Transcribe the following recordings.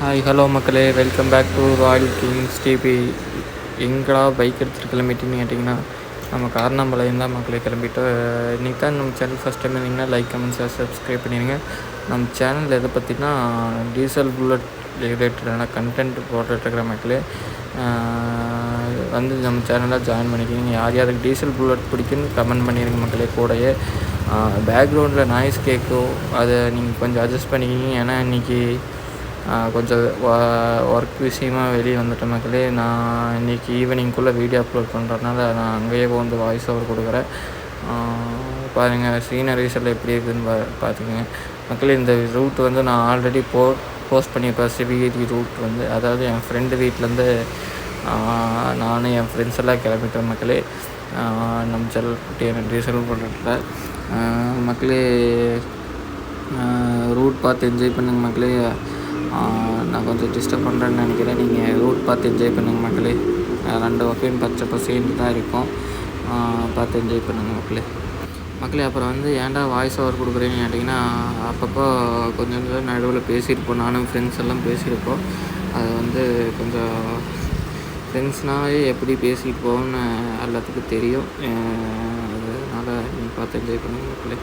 Hi hello மக்களே. Welcome back to royal kings DP எங்கடா bike எடுத்துகிட்டு கிளம்பிட்டுன்னு கேட்டிங்கன்னா நம்ம காரணம்பாளையம் தான் மக்களே கிளம்பிட்டு இன்றைக்கி தான் நம்ம சேனல் ஃபஸ்ட் டைம் இருந்தீங்கன்னா லைக் கமெண்ட்ஸ் சப்ஸ்கிரைப் பண்ணிடுங்க. நம்ம சேனல் எதை பற்றினா டீசல் புல்லட் ரிலேட்டடான கண்டென்ட் போட்டுட்ருக்கிற மக்களே வந்து நம்ம சேனலில் ஜாயின் பண்ணிக்கிங்க. யார் யாருக்கு டீசல் புல்லட் பிடிக்குன்னு கமெண்ட் பண்ணிடுங்க மக்களே கூடயே. பேக்ரவுண்டில் நாய்ஸ் கேட்கும். அதை நீங்கள் கொஞ்சம் அட்ஜஸ்ட் பண்ணிக்கிங்க. ஏன்னா இன்றைக்கி கொஞ்சம் ஒர்க் விஷயமா வெளியே வந்துட்ட மக்களே நான் இன்றைக்கி ஈவினிங்குள்ளே வீடியோ அப்லோட் பண்ணுறதுனால நான் அங்கேயே வந்து வாய்ஸ் ஓவர் கொடுக்குறேன். பாருங்கள் சீனரிஸ் எல்லாம் எப்படி இருக்குதுன்னு பா பார்த்துக்கோங்க மக்களே இந்த ரூட் வந்து நான் ஆல்ரெடி போ போஸ்ட் பண்ணியிருப்பேன் சிபிஐடி ரூட் வந்து. அதாவது என் ஃப்ரெண்டு வீட்டிலேருந்து நானும் என் ஃப்ரெண்ட்ஸ் எல்லாம் கிளம்பிட்டோம் மக்களே. நம்ம செல்குட்டி எனக்கு டீசல் பண்ணுறதுல மக்களே ரூட் பார்த்து என்ஜாய் பண்ணுங்க மக்களே. நான் கொஞ்சம் டிஸ்டர்ப் பண்ணுறேன்னு நினைக்கிறேன். நீங்கள் ரூட் பார்த்து என்ஜாய் பண்ணுங்க மக்களே. ரெண்டு வகையும் பச்சப்போ சேர்ந்து தான் இருக்கும். பார்த்து என்ஜாய் பண்ணுங்க மக்களே. மக்களே அப்புறம் வந்து ஏன்டா வாய்ஸ் ஓவர் கொடுக்குறேன்னு கேட்டிங்கன்னா அப்பப்போ கொஞ்சம் கொஞ்சம் நடுவில் பேசியிருப்போம். நானும் ஃப்ரெண்ட்ஸ் எல்லாம் பேசியிருப்போம். அது வந்து கொஞ்சம் ஃப்ரெண்ட்ஸ்னாலே எப்படி பேசிட்டு போவோம்னு எல்லாத்துக்கும் தெரியும். அதனால் நீங்கள் பார்த்து என்ஜாய் பண்ணுங்க மக்களே.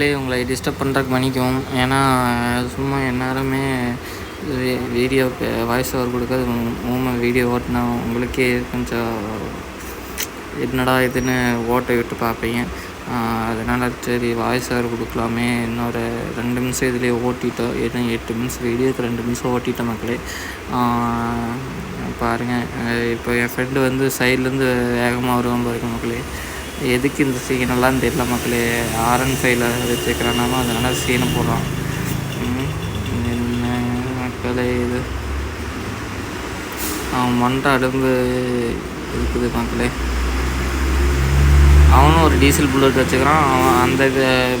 மக்களே உங்களை டிஸ்டர்ப் பண்ணுறதுக்கு மன்னிக்கும் ஏன்னா சும்மா எந்நேரமே வீடியோ வாய்ஸ் ஓவர் கொடுக்காது. மூமெண்ட் வீடியோ ஓட்டினா உங்களுக்கே கொஞ்சம் என்னடா இதுன்னு ஓட்டை விட்டு பார்ப்பீங்க. அதனால் சரி வாய்ஸ் ஓவர் கொடுக்கலாமே. இன்னொரு ரெண்டு நிமிஷம் இதுலேயே ஓட்டிட்டோம். ஏன்னா எட்டு நிமிஷம் வீடியோக்கு ரெண்டு நிமிஷம் ஓட்டிட்டோம் மக்களே. பாருங்கள் இப்போ என் ஃப்ரெண்டு வந்து சைட்லேருந்து வேகமாக வருவான் பாருங்க மக்களே. எதுக்கு இந்த சீனெல்லாம் தெரியல மக்களே? ஆர்என் ஃபைவ்ல வச்சுக்கிறானாலும் அதனால் சீனை போடுறான். என்ன மக்களே இது? அவன் மண்டை அடும்பு இருக்குது மக்களே. அவனும் ஒரு டீசல் புல்லட் வச்சுக்கிறான். அவன் அந்த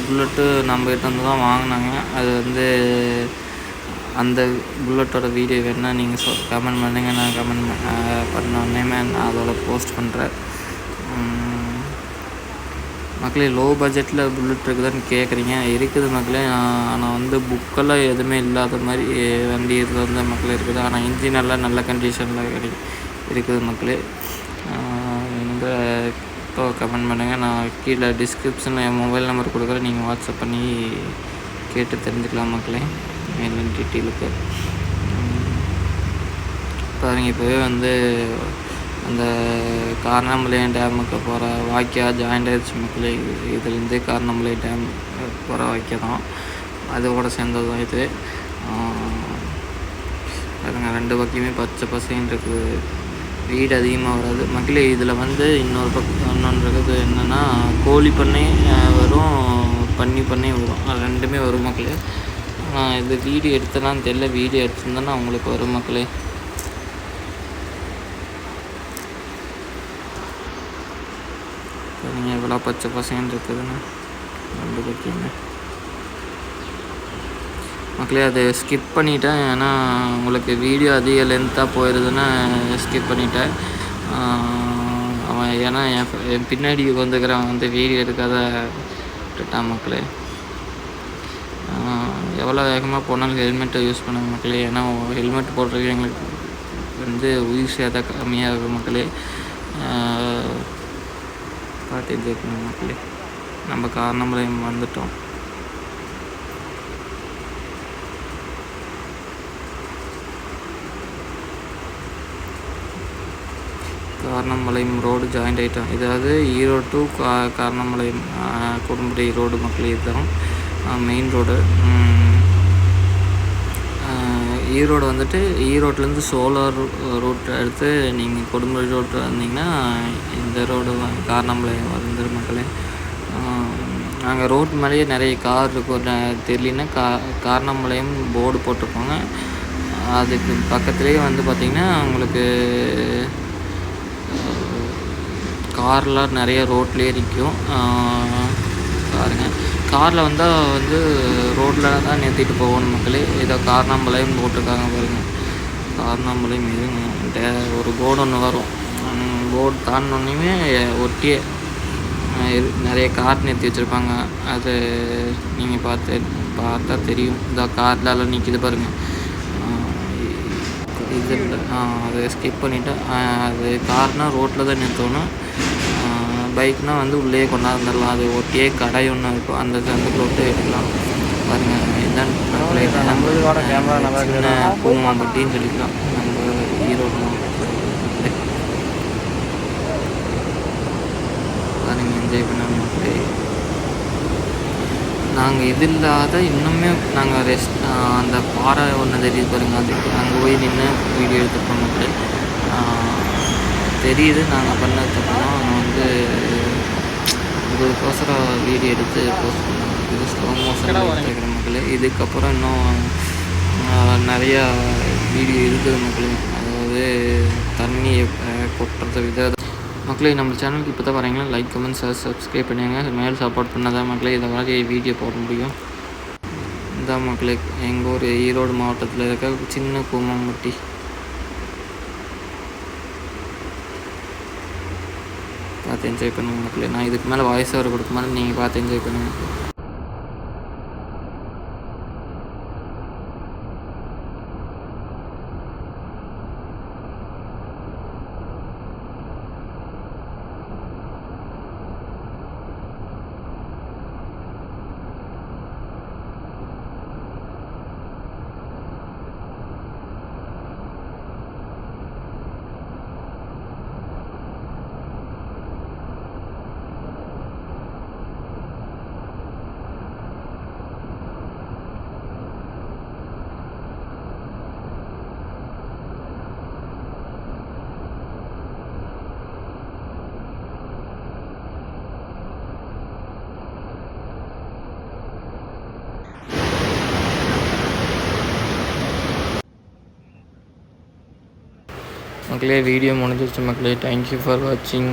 புல்லட்டு நம்ம கிட்ட வந்து தான் வாங்கினாங்க. அது வந்து அந்த புல்லட்டோட வீடியோ வேணால் நீங்கள் சொ கமெண்ட் பண்ணுங்கள் நான் கமெண்ட் பண்ண உடனே நான் அதோட போஸ்ட் பண்ணுறேன் மக்களே லோ பட்ஜெட்டில் புல்லட் இருக்குதான்னு கேட்குறீங்க இருக்குது மக்களே ஆனால் வந்து புக்கெல்லாம் எதுவுமே இல்லாத மாதிரி வண்டி இருக்கிறது வந்து மக்களே இருக்குது. ஆனால் இன்ஜின் எல்லாம் நல்ல கண்டிஷனில் கிடை இருக்குது மக்களே. இந்த இப்போ கமெண்ட் பண்ணுங்கள் நான் கீழே டிஸ்கிரிப்ஷனில் என் மொபைல் நம்பர் கொடுக்குறேன். நீங்கள் வாட்ஸ்அப் பண்ணி கேட்டு தெரிஞ்சுக்கலாம் மக்களே. மேலும் டீட்டெயிலுக்கு பாருங்க இப்போவே வந்து அந்த காரணமலை டேமுக்கு போகிற வாய்க்கா ஜாயிண்ட் ஆயிடுச்சு மக்களே இதுலேருந்து காரணமலை டேம் போகிற வாய்க்கா தான். அதோட சேர்ந்தது தான் இது பாருங்க ரெண்டு பக்கமே பச்சை பசைன்னு இருக்குது வீடு அதிகமாக வராது. மக்களே இதில் வந்து இன்னொரு பக்கம் இன்னொன்று இருக்குது என்னென்னா கோழி பண்ணை வரும் பன்னி பண்ணை வரும். ரெண்டுமே வரும் மக்களே. ஆனால் இது வீடியோ எடுத்தலாம் தெரியல. வீடியோ எடுத்திருந்தேன்னா அவங்களுக்கு வரும் மக்களே. நீங்கள் எவ்வளோ பச்சை பசங்கன்னு இருக்குதுன்னு ரெண்டு பக்கமே மக்களே அதை ஸ்கிப் பண்ணிட்டேன். ஏன்னா உங்களுக்கு வீடியோ அதிக லென்த்தாக போயிடுதுன்னா ஸ்கிப் பண்ணிட்டேன். அவன் ஏன்னா என் என் பின்னாடி வந்துக்கிறவன் வந்து வீடியோ எடுக்காத விட்டுட்டான் மக்களே? எவ்வளோ வேகமாக போனாலும் ஹெல்மெட்டை யூஸ் பண்ணுங்க மக்களே. ஏன்னா ஹெல்மெட் போடுறது எங்களுக்கு வந்து உயிர் சேதம் கம்மியாகும் மக்களே. பார்த்து ஜெயிக்கணும் மக்களே நம்ம காரணமலையம் வந்துட்டோம் காரணமலையும் ரோடு ஜாயிண்ட் ஆகிட்டோம் இதாவது ஈரோடு டு கா காரணமலையம் குடும்படி ரோடு மக்களே இதுதான். மெயின் ரோடு ஈரோடு வந்துட்டு ஈரோட்லேருந்து சோலார் ரூட் எடுத்து நீங்கள் கொடுமுறை ரோட் வந்தீங்கன்னா இந்த ரோடு காரணம்பாளையம் வந்துடும் மக்களே நாங்கள் ரோட் மேலேயே நிறைய கார் இருக்கும் தெரியலன்னா கா காரணம்பாளையம் போர்டு போட்டிருப்பாங்க அதுக்கு பக்கத்துலேயே வந்து பார்த்திங்கன்னா உங்களுக்கு கார்லாம் நிறைய ரோட்லேயே நிற்கும். பாருங்கள் காரில் வந்தால் வந்து ரோட்டில் தான் நிறுத்திட்டு போகணும் மக்களே. ஏதோ காரணம்பாளையம் போட்டிருக்காங்க பாருங்கள் காரணம்பாளையம் இதுங்க ஒரு போர்டு ஒன்று வரும். போர்டு தாண்டினோடனே ஒட்டியே இது நிறைய கார் நிறுத்தி வச்சுருப்பாங்க. அது நீங்கள் பார்த்து பார்த்தா தெரியும். இந்த கார்லலாம் நிற்கிது பாருங்கள் இது அதை ஸ்கிப் பண்ணிவிட்டு அது கார்னால் ரோட்டில் தான் நிறுத்தணும். பைக்னால் வந்து உள்ளே கொண்டாந்துடலாம். அது ஒட்டியே கடை ஒன்று இருக்கும். அந்த சந்துக்குள்ள விட்டு எடுக்கலாம் பாருங்கள் இதான் சின்ன பூமாம்பட்டின்னு சொல்லிக்கலாம். நம்ம ஈரோடு பாருங்கள் என்ஜாய் பண்ண மக்களே நாங்கள் இது இல்லாத இன்னுமே நாங்கள் ரெஸ்ட் அந்த பாறை ஒன்று தெரியுது பாருங்கள் அதுக்கு அங்கே போய் நின்று வீடியோ எடுத்துருப்போம் தெரியுது நாங்கள் பண்ணது தப்புலாம் நான் வந்து உங்களுக்கோசரம் வீடியோ எடுத்து போஸ்ட் பண்ணோம் இது ஸ்லோ மோஷன் கேட்குற மக்களே. இதுக்கப்புறம் இன்னும் நிறையா வீடியோ இருக்குது மக்களே. அதாவது தண்ணி கொட்டுறது வித மக்களே நம்ம சேனலுக்கு இப்போ தான் வரீங்கன்னா லைக் கமெண்ட் ஷேர் சப்ஸ்கிரைப் பண்ணுங்க மேல் சப்போர்ட் பண்ணாதான் மக்களே இதை மாதிரி வீடியோ போட முடியும். இந்த மக்களே எங்கள் ஊர் ஈரோடு மாவட்டத்தில் இருக்க சின்ன கூமம்பட்டி பார்த்து என்ஜாய் பண்ணுங்க மக்களே நான் இதுக்கு மேலே வாய்ஸ் ஓவர் கொடுக்கும்போது நீங்கள் பார்த்து என்ஜாய் பண்ணுங்கள் மக்களே வீடியோ முடிஞ்சிருச்சு மக்களே. தேங்க்யூ ஃபார் வாட்சிங்